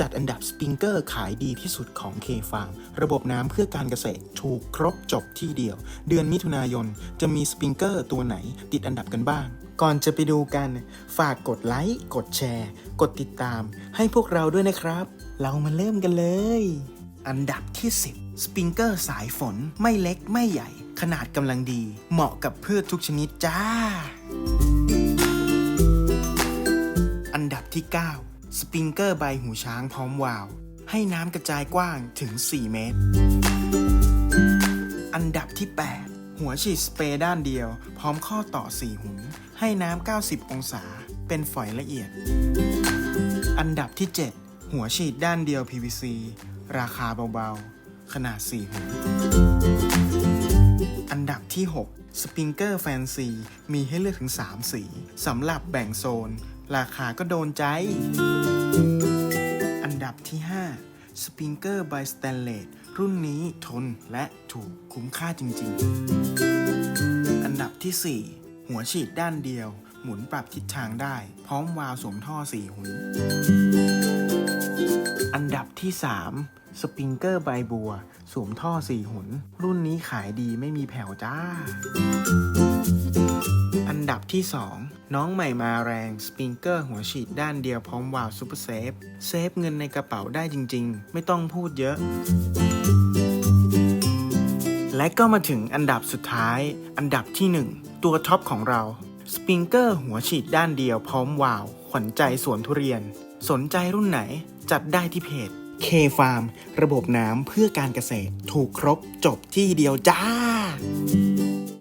จัดอันดับสปริงเกอร์ขายดีที่สุดของ K Farm ระบบน้ำเพื่อการเกษตรถูกครบจบที่เดียว เดือนมิถุนายนจะมีสปริงเกอร์ตัวไหนติดอันดับกันบ้าง ก่อนจะไปดูกัน ฝากกดไลค์ กดแชร์ กดติดตาม ให้พวกเราด้วยนะครับ เรามาเริ่มกันเลย อันดับที่ 10 สปริงเกอร์สายฝนไม่เล็กไม่ใหญ่ ขนาดกำลังดี เหมาะกับพืชทุกชนิดจ้า อันดับที่ 9 สปริงเกอร์ใบหูช้างพร้อมวาล์วให้น้ำกระจายกว้างถึง 4 เมตร อันดับที่ 8 หัวฉีดสเปรย์ด้านเดียว พร้อมข้อต่อ 4 หุนให้น้ำ 90 องศา เป็นฝอยละเอียด อันดับที่ 7 หัวฉีดด้านเดียว PVC ราคาเบาๆ ขนาด 4 หุนอันดับที่ 6 สปริงเกอร์แฟนซี มีให้เลือกถึง 3 สีสำหรับแบ่งโซน ราคาก็โดนใจ อันดับที่5สปริงเกอร์บายสแตนเลสรุ่นนี้ทนและถูกคุ้มค่าจริง ๆ อันดับที่ 4 หัวฉีดด้านเดียว หมุนปรับทิศทางได้ พร้อมวาล์วสวมท่อ 4 หุน อันดับที่ 3 สปริงเกอร์ใบบัว สวมท่อ 4 หุน รุ่นนี้ขายดีไม่มีแผ่วจ้า อันดับที่ 2 น้องใหม่มาแรงสปริงเกอร์หัวฉีดด้านเดียวพร้อมวาล์วซูเปอร์เซฟ เซฟเงินในกระเป๋าได้จริง ๆ ไม่ต้องพูดเยอะ และก็มาถึงอันดับสุดท้าย อันดับที่ 1 ตัวท็อปของเราสปริงเกอร์หัวฉีดด้านเดียวพร้อมวาล์วขวัญใจสวนทุเรียน สนใจรุ่นไหน จัดได้ที่เพจ K Farm ระบบน้ำเพื่อการเกษตร ถูกครบจบที่เดียวจ้า